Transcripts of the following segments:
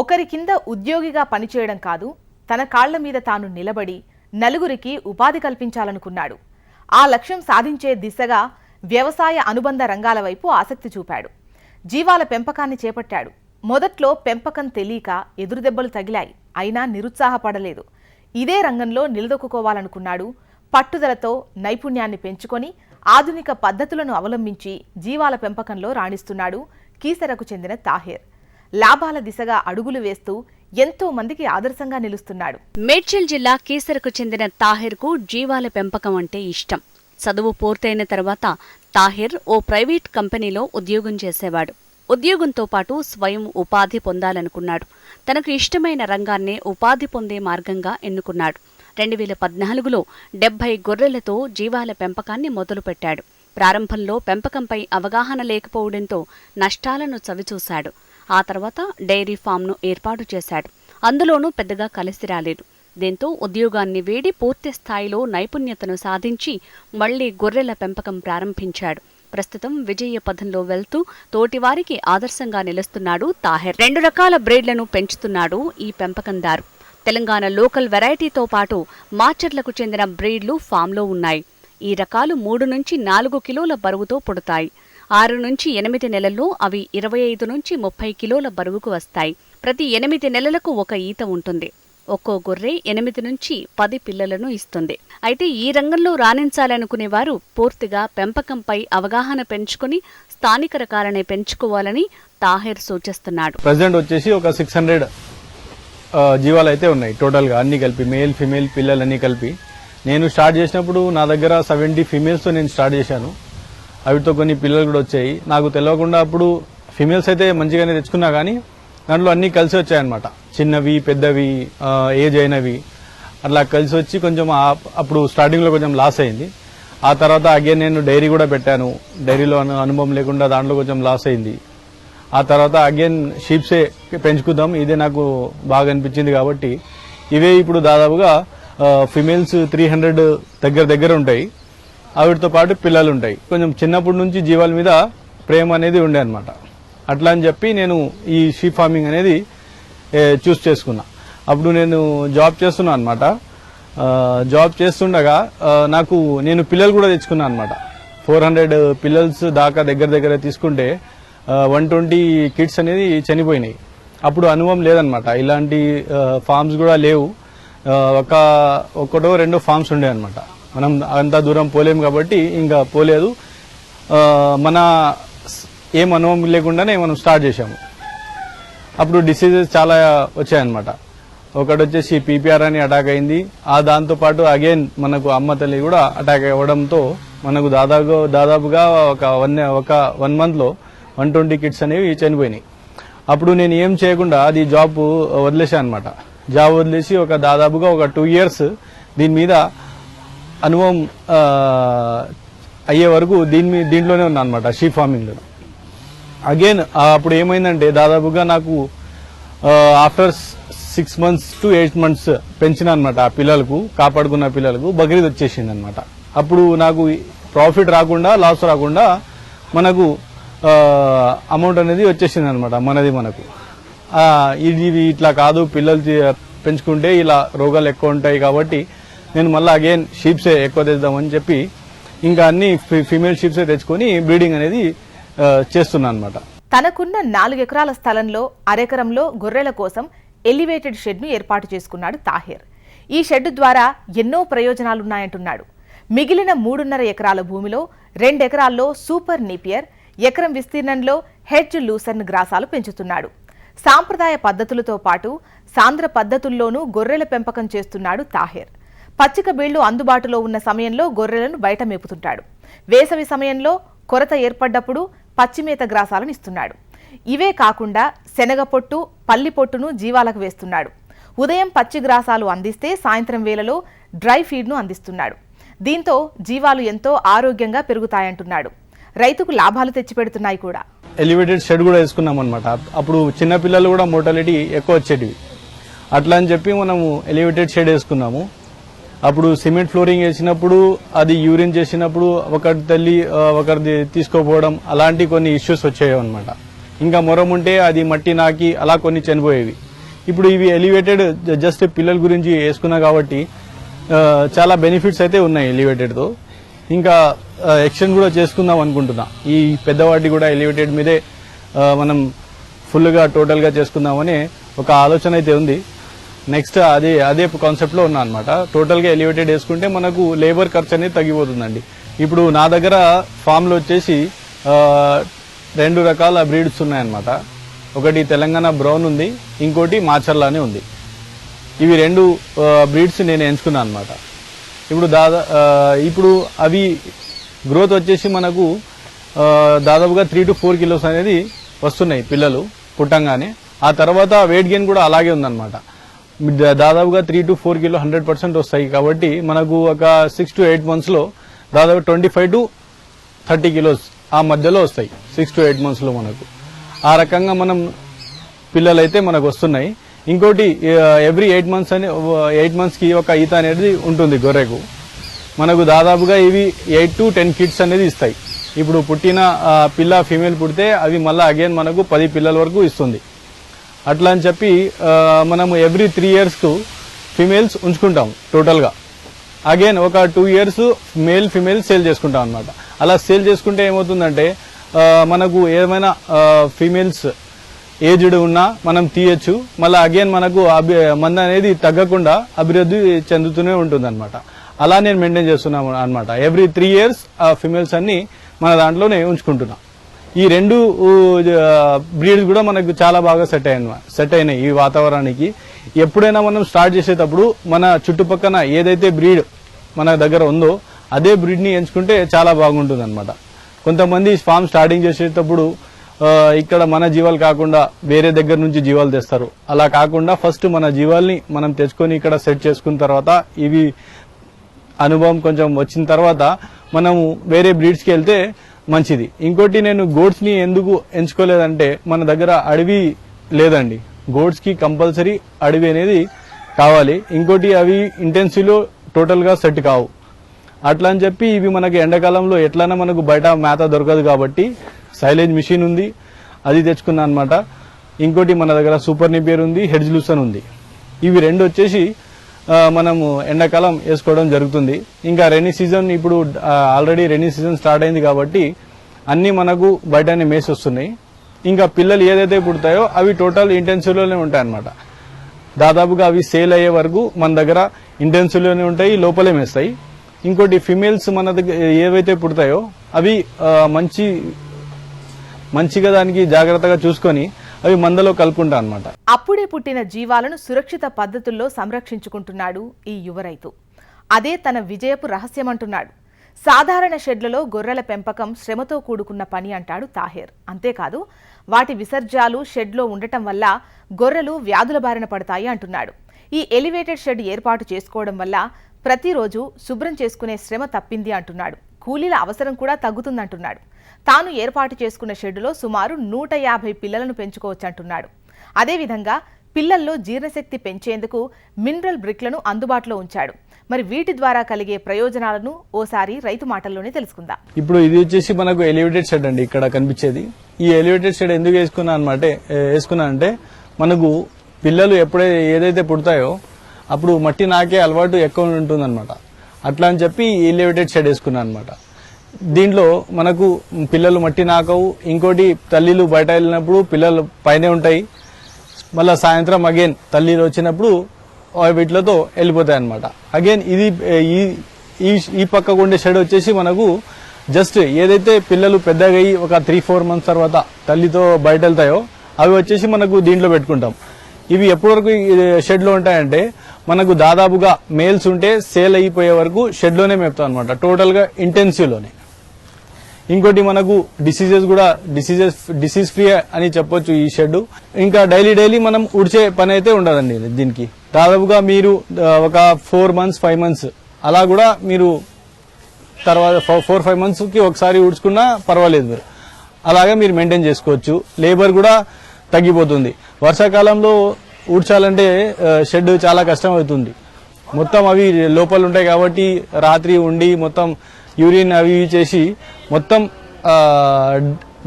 ఒకరి కింద ఉద్యోగిగా పనిచేయడం కాదు తన కాళ్ళ మీద తాను నిలబడి నలుగురికి ఉపాధి కల్పించాలనుకున్నాడు. ఆ లక్ష్యం సాధించే దిశగా వ్యవసాయ అనుబంధ రంగాల వైపు ఆసక్తి చూపాడు. జీవాల పెంపకాన్ని చేపట్టాడు. మొదట్లో పెంపకం తెలియక ఎదురుదెబ్బలు తగిలాయి. అయినా నిరుత్సాహపడలేదు. ఇదే రంగంలో నిలదొక్కుకోవాలనుకున్నాడు. పట్టుదలతో నైపుణ్యాన్ని పెంచుకొని ఆధునిక పద్ధతులను అవలంబించి జీవాల పెంపకంలో రాణిస్తున్నాడు. కీసరకు చెందిన తాహేర్. లాభాల దిశగా అడుగులు వేస్తూ ఎంతో మందికి ఆదర్శంగా నిలుస్తున్నాడు. మేడ్చల్ జిల్లా కీసరకు చెందిన తాహిర్కు జీవాల పెంపకం అంటే ఇష్టం. చదువు పూర్తయిన తర్వాత తాహిర్ ఓ ప్రైవేట్ కంపెనీలో ఉద్యోగం చేసేవాడు. ఉద్యోగంతో పాటు స్వయం ఉపాధి పొందాలనుకున్నాడు. తనకు ఇష్టమైన రంగాన్నే ఉపాధి పొందే మార్గంగా ఎన్నుకున్నాడు. రెండు వేల పద్నాలుగులో డెబ్బై గొర్రెలతో జీవాల పెంపకాన్ని మొదలుపెట్టాడు. ప్రారంభంలో పెంపకంపై అవగాహన లేకపోవడంతో నష్టాలను చవిచూశాడు. ఆ తర్వాత డైరీ ఫామ్ను ఏర్పాటు చేశాడు. అందులోనూ పెద్దగా కలిసి రాలేదు. దీంతో ఉద్యోగాన్ని వేడి పూర్తి స్థాయిలో నైపుణ్యతను సాధించి మళ్ళీ గొర్రెల పెంపకం ప్రారంభించాడు. ప్రస్తుతం విజయ పథంలో వెళ్తూ తోటివారికి ఆదర్శంగా నిలుస్తున్నాడు తాహెర్. రెండు రకాల బ్రేడ్లను పెంచుతున్నాడు ఈ పెంపకందారు. తెలంగాణ లోకల్ వెరైటీతో పాటు మాచర్లకు చెందిన బ్రీడ్లు ఫామ్లో ఉన్నాయి. ఈ రకాలు మూడు నుంచి నాలుగు కిలోల బరువుతో పుడతాయి. ఆరు నుంచి ఎనిమిది నెలల్లో అవి ఇరవై ఐదు నుంచి ముప్పై కిలోల బరువుకు వస్తాయి. ప్రతి ఎనిమిది నెలలకు ఒక ఈత ఉంటుంది. ఒక్కో గొర్రె ఎనిమిది నుంచి పది పిల్లలను ఇస్తుంది. అయితే ఈ రంగంలో రాణించాలనుకునేవారు పూర్తిగా పెంపకంపై అవగాహన పెంచుకుని స్థానిక రకాలనే పెంచుకోవాలని తాహిర్ సూచిస్తున్నాడు. ప్రజెంట్ వచ్చేసి ఒక సిక్స్ హండ్రెడ్ జీవాలు అయితే ఉన్నాయి. టోటల్గా అన్ని కలిపి మేల్ ఫిమేల్ పిల్లలన్నీ కలిపి. నేను స్టార్ట్ చేసినప్పుడు నా దగ్గర సెవెంటీ ఫిమేల్స్తో నేను స్టార్ట్ చేశాను. వాటితో కొన్ని పిల్లలు కూడా వచ్చాయి. నాకు తెలియకుండా అప్పుడు ఫిమేల్స్ అయితే మంచిగానే తెచ్చుకున్నా కానీ దాంట్లో అన్నీ కలిసి వచ్చాయన్నమాట. చిన్నవి పెద్దవి ఏజ్ అయినవి. అట్లా కలిసి వచ్చి కొంచెం అప్పుడు స్టార్టింగ్లో కొంచెం లాస్ అయింది. ఆ తర్వాత అగైన్ నేను డైరీ కూడా పెట్టాను. డైరీలో అనుభవం లేకుండా దాంట్లో కొంచెం లాస్ అయింది. ఆ తర్వాత అగైన్ షీప్సే పెంచుకుందాం. ఇదే నాకు బాగా అనిపించింది కాబట్టి ఇవే ఇప్పుడు దాదాపుగా ఫిమేల్స్ త్రీ హండ్రెడ్ దగ్గర దగ్గర ఉంటాయి. వాటితో పాటు పిల్లలు ఉంటాయి కొంచెం చిన్నప్పటి నుంచి జీవాల మీద ప్రేమ అనేది ఉండే అనమాట అట్లా అని చెప్పి నేను ఈ షీప్ ఫార్మింగ్ అనేది చూస్ చేసుకున్నా. అప్పుడు నేను జాబ్ చేస్తున్నా అనమాట జాబ్ చేస్తుండగా నాకు నేను పిల్లలు కూడా తెచ్చుకున్నా అనమాట ఫోర్ హండ్రెడ్ పిల్లల్స్ దాకా దగ్గర దగ్గర తీసుకుంటే వన్ ట్వంటీ కిడ్స్ అనేది చనిపోయినాయి. అప్పుడు అనుభవం లేదనమాట ఇలాంటి ఫార్మ్స్ కూడా లేవు. ఒక ఒకటో రెండో ఫార్మ్స్ ఉండే అనమాట మనం అంత దూరం పోలేము కాబట్టి ఇంకా పోలేదు. మన ఏం అనుభవం లేకుండానే మనం స్టార్ట్ చేశాము. అప్పుడు డిసీజెస్ చాలా వచ్చాయన్నమాట. ఒకటి వచ్చేసి పీపీఆర్ అని అటాక్ అయింది. ఆ దాంతో పాటు అగైన్ మనకు అమ్మ తల్లి కూడా అటాక్ అవ్వడంతో మనకు దాదాపు దాదాపుగా ఒక వన్ ఒక వన్ మంత్లో వన్ ట్వంటీ కిట్స్ అనేవి చనిపోయినాయి. అప్పుడు నేను ఏం చేయకుండా అది జాబ్ వదిలేసాను అనమాట జాబ్ వదిలేసి ఒక దాదాపుగా ఒక టూ ఇయర్స్ దీని మీద అనుభవం అయ్యే వరకు దీని దీంట్లోనే ఉన్నా అనమాట షీప్ ఫార్మింగ్లో. అగైన్ అప్పుడు ఏమైందంటే దాదాపుగా నాకు after six months to eight months పెంచిన అనమాట ఆ పిల్లలకు కాపాడుకున్న పిల్లలకు బక్రీద్ వచ్చేసింది అనమాట అప్పుడు నాకు ప్రాఫిట్ రాకుండా లాస్ రాకుండా మనకు అమౌంట్ అనేది వచ్చేసింది అనమాట మనది మనకు. ఇది ఇది ఇట్లా కాదు పిల్లలు పెంచుకుంటే ఇలా రోగాలు ఎక్కువ ఉంటాయి కాబట్టి నేను మళ్ళీ అగైన్ షీప్సే ఎక్కువ తెద్దామని చెప్పి ఇంకా అన్ని ఫీమేల్ షీప్సే తెచ్చుకొని బ్రీడింగ్ అనేది చేస్తున్నాను అనమాట తనకున్న నాలుగెకరాల స్థలంలో అరెకరంలో గొర్రెల కోసం ఎలివేటెడ్ షెడ్ను ఏర్పాటు చేసుకున్నాడు తాహిర్. ఈ షెడ్ ద్వారా ఎన్నో ప్రయోజనాలున్నాయంటున్నాడు. మిగిలిన మూడున్నర ఎకరాల భూమిలో రెండెకరాల్లో సూపర్ నీపియర్ ఎకరం విస్తీర్ణంలో హెడ్జ్ లూసర్న్ గ్రాసాలు పెంచుతున్నాడు. సాంప్రదాయ పద్ధతులతో పాటు సాంద్ర పద్ధతుల్లోనూ గొర్రెల పెంపకం చేస్తున్నాడు తాహిర్. పచ్చిక బీళ్ళు అందుబాటులో ఉన్న సమయంలో గొర్రెలను బయట మేపుతుంటాడు. వేసవి సమయంలో కొరత ఏర్పడ్డప్పుడు పచ్చిమేత గ్రాసాలను ఇస్తున్నాడు. ఇవే కాకుండా శనగ పొట్టు పల్లి పొట్టును జీవాలకు వేస్తున్నాడు. ఉదయం పచ్చి గ్రాసాలు అందిస్తే సాయంత్రం వేళలో డ్రై ఫీడ్ను అందిస్తున్నాడు. దీంతో జీవాలు ఎంతో ఆరోగ్యంగా పెరుగుతాయంటున్నాడు. రైతుకు లాభాలు తెచ్చిపెడుతున్నాయి కూడా. ఎలివేటెడ్ షెడ్ కూడా వేసుకున్నాం అనమాట అప్పుడు చిన్నపిల్లలు కూడా మోటాలిటీ ఎక్కువ వచ్చేటివి. అట్లా అని చెప్పి మనము ఎలివేటెడ్ షెడ్ వేసుకున్నాము. అప్పుడు సిమెంట్ ఫ్లోరింగ్ వేసినప్పుడు అది యూరిన్ చేసినప్పుడు ఒకరి తల్లి ఒకరిది తీసుకోపోవడం అలాంటి కొన్ని ఇష్యూస్ వచ్చాయి అనమాట ఇంకా మొరం ఉంటే అది మట్టి నాకి అలా కొన్ని చనిపోయేవి. ఇప్పుడు ఇవి ఎలివేటెడ్ జస్ట్ పిల్లల గురించి వేసుకున్నా కాబట్టి చాలా బెనిఫిట్స్ అయితే ఉన్నాయి ఎలివేటెడ్తో ఇంకా ఎక్స్టెండ్ కూడా చేసుకుందాం అనుకుంటున్నా. ఈ పెద్దవాటి కూడా ఎలివేటెడ్ మీదే మనం ఫుల్గా టోటల్గా చేసుకుందామని ఒక ఆలోచన అయితే ఉంది. నెక్స్ట్ అదే అదే కాన్సెప్ట్లో ఉన్నా అనమాట టోటల్గా ఎలివేటెడ్ వేసుకుంటే మనకు లేబర్ ఖర్చు అనేది తగ్గిపోతుందండి. ఇప్పుడు నా దగ్గర ఫామ్లో వచ్చేసి రెండు రకాల బ్రీడ్స్ ఉన్నాయన్నమాట. ఒకటి తెలంగాణ బ్రౌన్ ఉంది ఇంకోటి మాచర్లానే అని ఉంది. ఇవి రెండు బ్రీడ్స్ నేను ఎంచుకున్నాను అనమాట ఇప్పుడు దాదా ఇప్పుడు అవి గ్రోత్ వచ్చేసి మనకు దాదాపుగా త్రీ టు ఫోర్ కిలోస్ అనేది వస్తున్నాయి పిల్లలు పుట్టంగానే. ఆ తర్వాత వెయిట్ గెయిన్ కూడా అలాగే ఉందన్నమాట. దాదాపుగా three to four kilo hundred percent వస్తాయి. కాబట్టి మనకు ఒక సిక్స్ టు ఎయిట్ మంత్స్లో దాదాపు twenty five to thirty kilos ఆ మధ్యలో వస్తాయి. సిక్స్ టు ఎయిట్ మంత్స్లో మనకు. ఆ రకంగా మనం పిల్లలు అయితే మనకు వస్తున్నాయి. ఇంకోటి ఎవ్రీ ఎయిట్ మంత్స్ అని ఎయిట్ మంత్స్కి ఒక ఈత అనేది ఉంటుంది గొర్రెకు. మనకు దాదాపుగా ఇవి ఎయిట్ టు టెన్ కిడ్స్ అనేది ఇస్తాయి. ఇప్పుడు పుట్టిన పిల్ల ఫీమేల్ పుడితే అవి మళ్ళీ అగైన్ మనకు పది పిల్లల వరకు ఇస్తుంది. అట్లా అని చెప్పి మనము ఎవ్రీ త్రీ ఇయర్స్కు ఫిమేల్స్ ఉంచుకుంటాం టోటల్గా అగైన్ ఒక two years male female sale చేసుకుంటాం అనమాట అలా సేల్ చేసుకుంటే ఏమవుతుందంటే మనకు ఏమైనా ఫీమేల్స్ ఏజ్డ్ ఉన్నా మనం తీయచ్చు. మళ్ళీ అగైన్ మనకు అభి మంద అనేది తగ్గకుండా అభివృద్ధి చెందుతూనే ఉంటుంది అనమాట అలా నేను మెయింటైన్ చేస్తున్నాను అనమాట ఎవ్రీ త్రీ ఇయర్స్ ఆ ఫిమేల్స్ అన్ని మన దాంట్లోనే ఉంచుకుంటున్నా. ఈ రెండు బ్రీడ్స్ కూడా మనకు చాలా బాగా సెట్ అయిన సెట్ అయినాయి ఈ వాతావరణానికి. ఎప్పుడైనా మనం స్టార్ట్ చేసేటప్పుడు మన చుట్టుపక్కన ఏదైతే బ్రీడ్ మన దగ్గర ఉందో అదే బ్రీడ్ని ఎంచుకుంటే చాలా బాగుంటుంది అనమాట కొంతమంది ఫామ్ స్టార్టింగ్ చేసేటప్పుడు ఇక్కడ మన జీవాలు కాకుండా వేరే దగ్గర నుంచి జీవాలు తెస్తారు. అలా కాకుండా ఫస్ట్ మన జీవాల్ని మనం తెచ్చుకొని ఇక్కడ సెట్ చేసుకున్న తర్వాత ఇవి అనుభవం కొంచెం వచ్చిన తర్వాత మనము వేరే బ్రీడ్స్కి వెళ్తే మంచిది. ఇంకోటి నేను గోడ్స్ని ఎందుకు ఎంచుకోలేదంటే మన దగ్గర అడవి లేదండి. గోడ్స్కి కంపల్సరీ అడవి అనేది కావాలి. ఇంకోటి అవి ఇంటెన్సివ్లో టోటల్గా సెట్ కావు. అట్లా అని చెప్పి ఇవి మనకి ఎండాకాలంలో ఎట్లైనా మనకు బయట మేత దొరకదు కాబట్టి సైలేజ్ మిషన్ ఉంది. అది తెచ్చుకున్నా అనమాట ఇంకోటి మన దగ్గర సూపర్ నిపియర్ ఉంది హెడ్జ్ లూసన్ ఉంది. ఇవి రెండు వచ్చేసి మనము ఎండాకాలం వేసుకోవడం జరుగుతుంది. ఇంకా రెనీ సీజన్ ఇప్పుడు ఆల్రెడీ రెనీ సీజన్ స్టార్ట్ అయింది కాబట్టి అన్ని మనకు బయటనే మేసి వస్తున్నాయి. ఇంకా పిల్లలు ఏదైతే పుడతాయో అవి టోటల్ ఇంటెన్సివ్లోనే ఉంటాయి అన్నమాట దాదాపుగా అవి సేల్ అయ్యే వరకు మన దగ్గర ఇంటెన్సివ్లోనే ఉంటాయి లోపలే మేస్తాయి. ఇంకోటి ఫిమేల్స్ మన దగ్గర ఏవైతే పుడతాయో అవి మంచి మంచిగా దానికి జాగ్రత్తగా చూసుకొని అవి మందలో కలుపుకుంటా అనమాట అప్పుడే పుట్టిన జీవాలను సురక్షిత పద్ధతుల్లో సంరక్షించుకుంటున్నాడు ఈ యువ రైతు. అదే తన విజయపు రహస్యమంటున్నాడు. సాధారణ షెడ్లలో గొర్రెల పెంపకం శ్రమతో కూడుకున్న పని అంటాడు తాహేర్. అంతేకాదు వాటి విసర్జాలు షెడ్లో ఉండటం వల్ల గొర్రెలు వ్యాధుల బారిన పడతాయి అంటున్నాడు. ఈ ఎలివేటెడ్ షెడ్ ఏర్పాటు చేసుకోవడం వల్ల ప్రతిరోజు శుభ్రం చేసుకునే శ్రమ తప్పింది అంటున్నాడు. కూలీల అవసరం కూడా తగ్గుతుందంటున్నాడు. తాను ఏర్పాటు చేసుకున్న షెడ్డులో సుమారు నూట యాభై పిల్లలను పెంచుకోవచ్చంటున్నాడు. అదేవిధంగా పిల్లల్లో జీర్ణశక్తి పెంచేందుకు మినరల్ బ్రిక్లను అందుబాటులో ఉంచాడు. మరి వీటి ద్వారా కలిగే ప్రయోజనాలను ఓసారి రైతు మాటల్లోనే తెలుసుకుందాం. ఇప్పుడు ఇది వచ్చేసి మనకు ఎలివేటెడ్ షెడ్ అండి ఇక్కడ కనిపించేది. ఈ ఎలివేటెడ్ షెడ్ ఎందుకు వేసుకున్నా అనమాట వేసుకున్నా అంటే మనకు పిల్లలు ఎప్పుడైతే ఏదైతే పుడతాయో అప్పుడు మట్టి నాకే అలవాటు ఎక్కువ ఉంటుందన్నమాట. అట్లా అని చెప్పి ఎలివేటెడ్ షెడ్ వేసుకున్నాను అనమాట దీంట్లో మనకు పిల్లలు మట్టి నాకవు ఇంకోటి తల్లిలు బయట వెళ్ళినప్పుడు పిల్లలు పైనే ఉంటాయి. మళ్ళీ సాయంత్రం అగైన్ తల్లిలు వచ్చినప్పుడు ఆ వీటిలతో వెళ్ళిపోతాయి అనమాట అగైన్ ఇది ఈ ఈ పక్కకు ఉండే షెడ్ వచ్చేసి మనకు జస్ట్ ఏదైతే పిల్లలు పెద్దగా అయ్యి ఒక త్రీ ఫోర్ మంత్స్ తర్వాత తల్లితో బయట వెళ్తాయో అవి వచ్చేసి మనకు దీంట్లో పెట్టుకుంటాం. ఇవి ఎప్పటి వరకు ఉంటాయంటే మనకు దాదాపుగా మేల్స్ ఉంటే సేల్ అయిపోయే వరకు షెడ్లోనే మేపుతాం అనమాట టోటల్గా ఇంటెన్సివ్లోనే ఇంకోటి మనకు డిసీజెస్ కూడా డిసీజెస్ డిసీజ్ ఫ్రీ అని చెప్పొచ్చు ఈ షెడ్ ఇంకా డైలీ డైలీ మనం ఉడిచే పని అయితే ఉండదండి దీనికి. దాదాపుగా మీరు ఒక ఫోర్ మంత్స్ ఫైవ్ మంత్స్ అలా కూడా మీరు తర్వాత ఫోర్ ఫైవ్ మంత్స్కి ఒకసారి ఉడుచుకున్నా పర్వాలేదు మీరు. అలాగే మీరు మెయింటైన్ చేసుకోవచ్చు. లేబర్ కూడా తగ్గిపోతుంది. వర్షాకాలంలో ఊడ్చాలంటే షెడ్ చాలా కష్టం అవుతుంది మొత్తం అవి లోపల ఉంటాయి కాబట్టి రాత్రి ఉండి మొత్తం యూరిన్ అవి ఇవి చేసి మొత్తం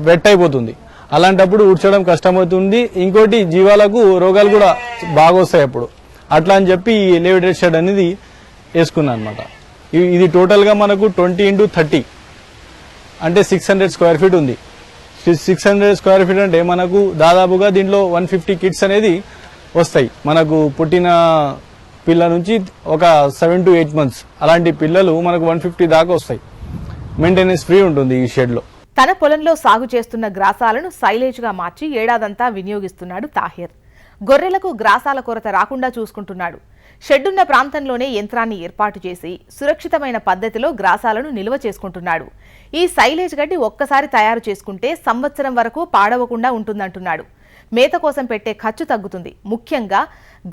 వెట్ అయిపోతుంది. అలాంటప్పుడు ఉడ్చడం కష్టమవుతుంది. ఇంకోటి జీవాలకు రోగాలు కూడా బాగా వస్తాయి అప్పుడు. అట్లా అని చెప్పి ఈ ఎలివేటెడ్ షెడ్ అనేది వేసుకున్నాను అనమాట ఇది టోటల్గా మనకు ట్వంటీ ఇంటూ థర్టీ. అంటే సిక్స్ హండ్రెడ్ స్క్వేర్ ఫీట్ ఉంది. సిక్స్ హండ్రెడ్ స్క్వేర్ ఫీట్ అంటే మనకు దాదాపుగా దీంట్లో వన్ ఫిఫ్టీ కిట్స్ అనేది వస్తాయి. మనకు పుట్టిన పిల్ల నుంచి ఒక సెవెన్ టు ఎయిట్ మంత్స్ అలాంటి పిల్లలు మనకు వన్ ఫిఫ్టీ దాకా వస్తాయి. మెయింటెనెన్స్ ఫ్రీ ఉంటుంది ఈ షెడ్లో తన పొలంలో సాగు చేస్తున్న గ్రాసాలను సైలేజ్గా మార్చి ఏడాదంతా వినియోగిస్తున్నాడు తాహిర్. గొర్రెలకు గ్రాసాల కొరత రాకుండా చూసుకుంటున్నాడు. షెడ్డున్న ప్రాంతంలోనే యంత్రాన్ని ఏర్పాటు చేసి సురక్షితమైన పద్ధతిలో గ్రాసాలను నిల్వ చేసుకుంటున్నాడు. ఈ సైలేజ్ గడ్డి ఒక్కసారి తయారు చేసుకుంటే సంవత్సరం వరకు పాడవకుండా ఉంటుందంటున్నాడు. మేత కోసం పెట్టే ఖర్చు తగ్గుతుంది. ముఖ్యంగా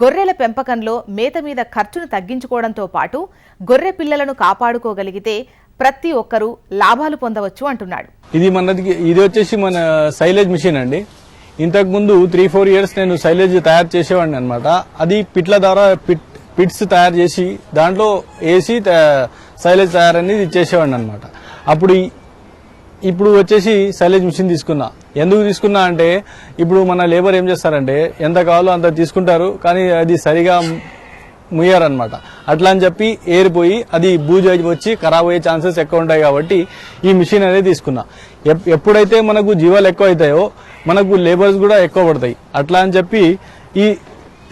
గొర్రెల పెంపకంలో మేత మీద ఖర్చును తగ్గించుకోవడంతో పాటు గొర్రె పిల్లలను కాపాడుకోగలిగితే ప్రతి ఒక్కరూ లాభాలు పొందవచ్చు అంటున్నాడు. ఇది మనది ఇది వచ్చేసి మన సైలేజ్ మిషన్ అండి. ఇంతకు ముందు త్రీ ఫోర్ ఇయర్స్ నేను సైలేజ్ తయారు చేసేవాడిని అనమాట అది పిట్ల ద్వారా పిట్ పిట్స్ తయారు చేసి దాంట్లో వేసి సైలేజ్ తయారు అనేది చేసేవాడిని అనమాట అప్పుడు ఇప్పుడు వచ్చేసి సైలేజ్ మిషన్ తీసుకున్నా. ఎందుకు తీసుకున్నా అంటే ఇప్పుడు మన లేబర్ ఏం చేస్తారంటే ఎంత కావాలో అంత తీసుకుంటారు కానీ అది సరిగా ముయ్యారనమాట అట్లా అని చెప్పి ఏరిపోయి అది బూజు వచ్చి ఖరాబ్ అయ్యే ఛాన్సెస్ ఎక్కువ ఉంటాయి కాబట్టి ఈ మిషన్ అనేది తీసుకున్నా. ఎప్- ఎప్పుడైతే మనకు జీవాలు ఎక్కువ అవుతాయో మనకు లేబర్స్ కూడా ఎక్కువ పడతాయి. అట్లా అని చెప్పి ఈ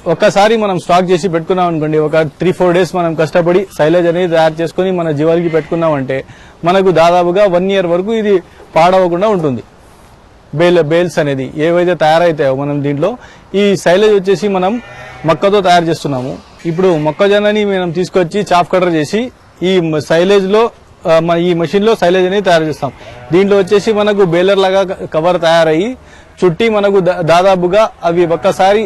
ఒక్కసారి మనం స్టాక్ చేసి పెట్టుకున్నాం అనుకోండి ఒక త్రీ ఫోర్ డేస్ మనం కష్టపడి సైలేజ్ అనేది తయారు చేసుకుని మన జీవాలకి పెట్టుకున్నామంటే మనకు దాదాపుగా వన్ ఇయర్ వరకు ఇది పాడవకుండా ఉంటుంది. బేల్ బేల్స్ అనేది ఏవైతే తయారైతాయో మనం దీంట్లో ఈ సైలేజ్ వచ్చేసి మనం మొక్కతో తయారు చేస్తున్నాము. ఇప్పుడు మొక్కజొన్నని మనం తీసుకొచ్చి చాఫ్ కటర్ చేసి ఈ సైలేజ్లో మన ఈ మెషిన్లో సైలేజ్ అనేది తయారు చేస్తాం. దీంట్లో వచ్చేసి మనకు బేలర్ లాగా కవర్ తయారయ్యి చుట్టి మనకు దా- దాదాపుగా అవి ఒక్కసారి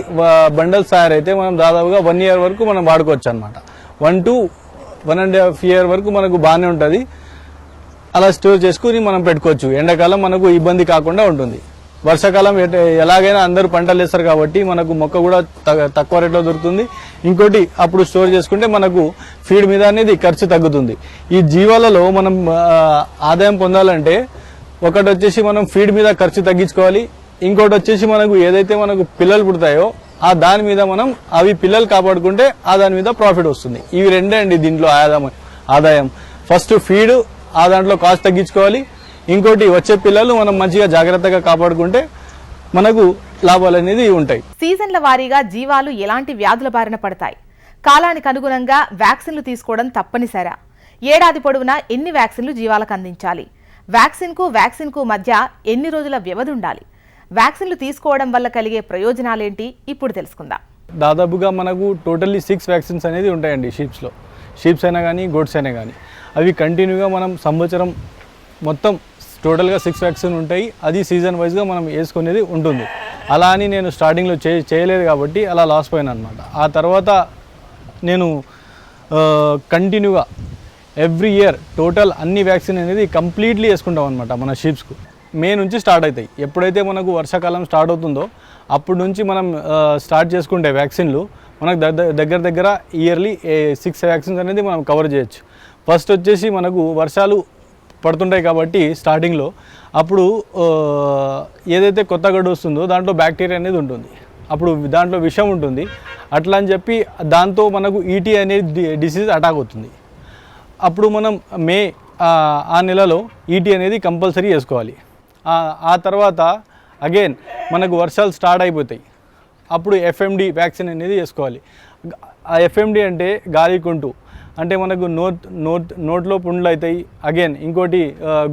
బండల్స్ తయారైతే మనం దాదాపుగా వన్ ఇయర్ వరకు మనం వాడుకోవచ్చు అనమాట one two one and half year వరకు మనకు బాగానే ఉంటుంది. అలా స్టోర్ చేసుకుని మనం పెట్టుకోవచ్చు. ఎండాకాలం మనకు ఇబ్బంది కాకుండా ఉంటుంది. వర్షాకాలం ఎలాగైనా అందరూ పంటలు వేస్తారు కాబట్టి మనకు మొక్క కూడా త- తక్కువ రేట్లో దొరుకుతుంది. ఇంకోటి అప్పుడు స్టోర్ చేసుకుంటే మనకు ఫీడ్ మీద అనేది ఖర్చు తగ్గుతుంది. ఈ జీవాలలో మనం ఆదాయం పొందాలంటే ఒకటి వచ్చేసి మనం ఫీడ్ మీద ఖర్చు తగ్గించుకోవాలి. ఇంకోటి వచ్చేసి మనకు ఏదైతే మనకు పిల్లలు పుడతాయో ఆ దాని మీద మనం అవి పిల్లలు కాపాడుకుంటే ఆ దాని మీద ప్రాఫిట్ వస్తుంది. ఇవి రెండే అండి దీంట్లో ఆదాయం ఆదాయం. ఫస్ట్ ఫీడ్ ఆ దాంట్లో కాస్ట్ తగ్గించుకోవాలి. ఇంకోటి వచ్చే పిల్లలు మనం మంచిగా జాగ్రత్తగా కాపాడుకుంటే మనకు లాభాలు అనేది ఉంటాయి. సీజన్ల వారీగా జీవాలు ఎలాంటి వ్యాధుల బారిన పడతాయి? కాలానికి అనుగుణంగా వ్యాక్సిన్లు తీసుకోవడం తప్పనిసరా. ఏడాది పొడవునా ఎన్ని వ్యాక్సిన్లు జీవాలకు అందించాలి? వ్యాక్సిన్కు వ్యాక్సిన్కు మధ్య ఎన్ని రోజుల వ్యవధి ఉండాలి? వ్యాక్సిన్లు తీసుకోవడం వల్ల కలిగే ప్రయోజనాలేంటి? ఇప్పుడు తెలుసుకుందాం. దాదాపుగా మనకు టోటల్లీ సిక్స్ వ్యాక్సిన్స్ అనేది ఉంటాయండి షీప్స్లో. షీప్స్ అయినా కానీ గోడ్స్ అయినా కానీ అవి కంటిన్యూగా మనం సంవత్సరం మొత్తం టోటల్గా సిక్స్ వ్యాక్సిన్ ఉంటాయి. అది సీజన్ వైజ్గా మనం వేసుకునేది ఉంటుంది. అలా అని నేను స్టార్టింగ్లో చే చేయలేదు కాబట్టి అలా లాస్ పోయాను అనమాట ఆ తర్వాత నేను కంటిన్యూగా ఎవ్రీ ఇయర్ టోటల్ అన్ని వ్యాక్సిన్ అనేది కంప్లీట్లీ వేసుకుంటాం అనమాట మన షీప్స్కు మే నుంచి స్టార్ట్ అవుతాయి. ఎప్పుడైతే మనకు వర్షాకాలం స్టార్ట్ అవుతుందో అప్పటి నుంచి మనం స్టార్ట్ చేసుకుంటే వ్యాక్సిన్లు మనకు దగ్గర దగ్గర ఇయర్లీ సిక్స్ వ్యాక్సిన్స్ అనేది మనం కవర్ చేయొచ్చు. ఫస్ట్ వచ్చేసి మనకు వర్షాలు పడుతుంటాయి కాబట్టి స్టార్టింగ్లో అప్పుడు ఏదైతే కొత్త గడ్డి వస్తుందో దాంట్లో బ్యాక్టీరియా అనేది ఉంటుంది. అప్పుడు దాంట్లో విషం ఉంటుంది. అట్లా అని చెప్పి దాంతో మనకు ఈటీ అనేది డిసీజ్ అటాక్ అవుతుంది. అప్పుడు మనం మే ఆ, నెలలో ఈటీ అనేది కంపల్సరీ వేసుకోవాలి ఆ- తర్వాత అగైన్ మనకు వర్షాలు స్టార్ట్ అయిపోతాయి. అప్పుడు ఎఫ్ఎండి వ్యాక్సిన్ అనేది వేసుకోవాలి ఆ ఎఫ్ఎండి అంటే గాలి కుంటు. అంటే మనకు నోట్ నోట్ నోట్లో పుండ్లు అవుతాయి. అగైన్ ఇంకోటి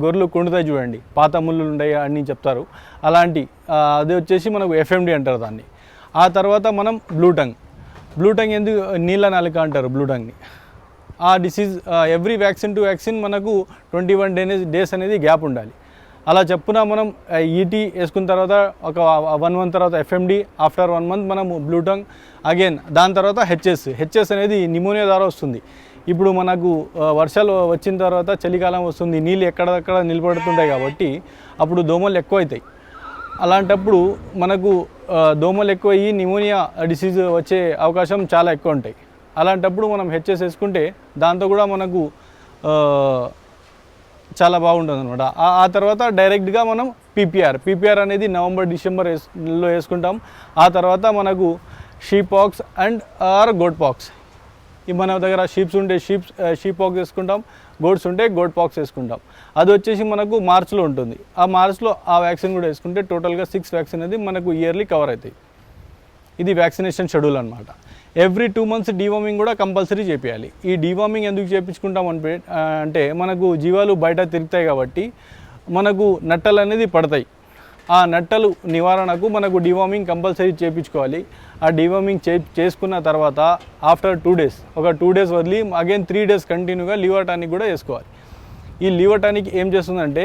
గొర్రెలు కుండుతాయి చూడండి. పాత ముళ్ళు ఉంటాయి అని చెప్తారు. అలాంటి అది వచ్చేసి మనకు ఎఫ్ఎండి అంటారు దాన్ని. ఆ తర్వాత మనం బ్లూటంగ్ బ్లూటంగ్ ఎందుకు నీళ్ళ నాలిక అంటారు బ్లూటంగ్ని ఆ disease every vaccine to vaccine మనకు ట్వంటీ వన్ డేస్ డేస్ అనేది గ్యాప్ ఉండాలి. అలా చెప్పున మనం ఈటీ వేసుకున్న తర్వాత ఒక వన్ మంత్ తర్వాత ఎఫ్ఎండి ఆఫ్టర్ వన్ మంత్ మనం బ్లూటంగ్ అగైన్ దాని తర్వాత హెచ్ఎస్ హెచ్ఎస్ అనేది నిమోనియా ద్వారా వస్తుంది. ఇప్పుడు మనకు వర్షాలు వచ్చిన తర్వాత చలికాలం వస్తుంది నీళ్ళు ఎక్కడక్కడ నిలబడుతుంటాయి కాబట్టి అప్పుడు దోమలు ఎక్కువ అవుతాయి అలాంటప్పుడు మనకు దోమలు ఎక్కువ అయ్యి నిమోనియా డిసీజ్ వచ్చే అవకాశం చాలా ఎక్కువ ఉంటాయి అలాంటప్పుడు మనం హెచ్ఎస్ వేసుకుంటే దాంతో కూడా మనకు చాలా బాగుంటుంది అనమాట ఆ తర్వాత డైరెక్ట్గా మనం పీపీఆర్ పీపీఆర్ అనేది నవంబర్ డిసెంబర్ వేస్- వేసుకుంటాం. ఆ తర్వాత మనకు sheep pox pox and or goat pox. ఈ మన దగ్గర షీప్స్ ఉంటే షీప్స్ షీప్ పాక్స్ వేసుకుంటాం గోడ్స్ ఉంటే గోడ్ పాక్స్ వేసుకుంటాం అది వచ్చేసి మనకు మార్చ్లో ఉంటుంది. ఆ మార్చ్లో ఆ వ్యాక్సిన్ కూడా వేసుకుంటే టోటల్గా సిక్స్ వ్యాక్సిన్ అనేది మనకు ఇయర్లీ కవర్ అవుతాయి. ఇది వ్యాక్సినేషన్ షెడ్యూల్ అనమాట ఎవ్రీ టూ మంత్స్ డీవార్మింగ్ కూడా కంపల్సరీ చేపించాలి ఈ డీవార్మింగ్ ఎందుకు చేయించుకుంటాం అంటే అంటే మనకు జీవాలు బయట తిరుగుతాయి కాబట్టి మనకు నట్టలు అనేది పడతాయి. ఆ నట్టలు నివారణకు మనకు డివార్మింగ్ కంపల్సరీ చేయించుకోవాలి ఆ డివార్మింగ్ చే చేసుకున్న తర్వాత ఆఫ్టర్ టూ డేస్ ఒక టూ డేస్ వదిలి అగైన్ త్రీ డేస్ కంటిన్యూగా లివర్ టానిక్ కూడా వేసుకోవాలి. ఈ లివర్ టానిక్ ఏం చేస్తుందంటే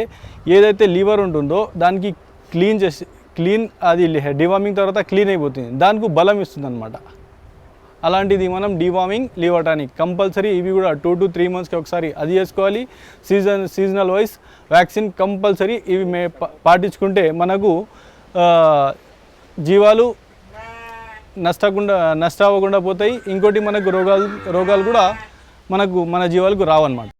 ఏదైతే లివర్ ఉంటుందో దానికి క్లీన్ చేసి క్లీన్ అది డివార్మింగ్ తర్వాత క్లీన్ అయిపోతుంది. దానికి బలం ఇస్తుంది అనమాట అలాంటిది మనం డివార్మింగ్ లివర్ టానిక్ కంపల్సరీ ఇవి కూడా టూ టు త్రీ మంత్స్కి ఒకసారి అది చేసుకోవాలి season seasonal wise vaccine compulsory ఇవి మే పాటించుకుంటే మనకు జీవాలు నష్టకుండా నష్ట అవ్వకుండా పోతాయి. ఇంకోటి మనకు రోగాలు రోగాలు కూడా మనకు మన జీవాలకు రావన్నమాట.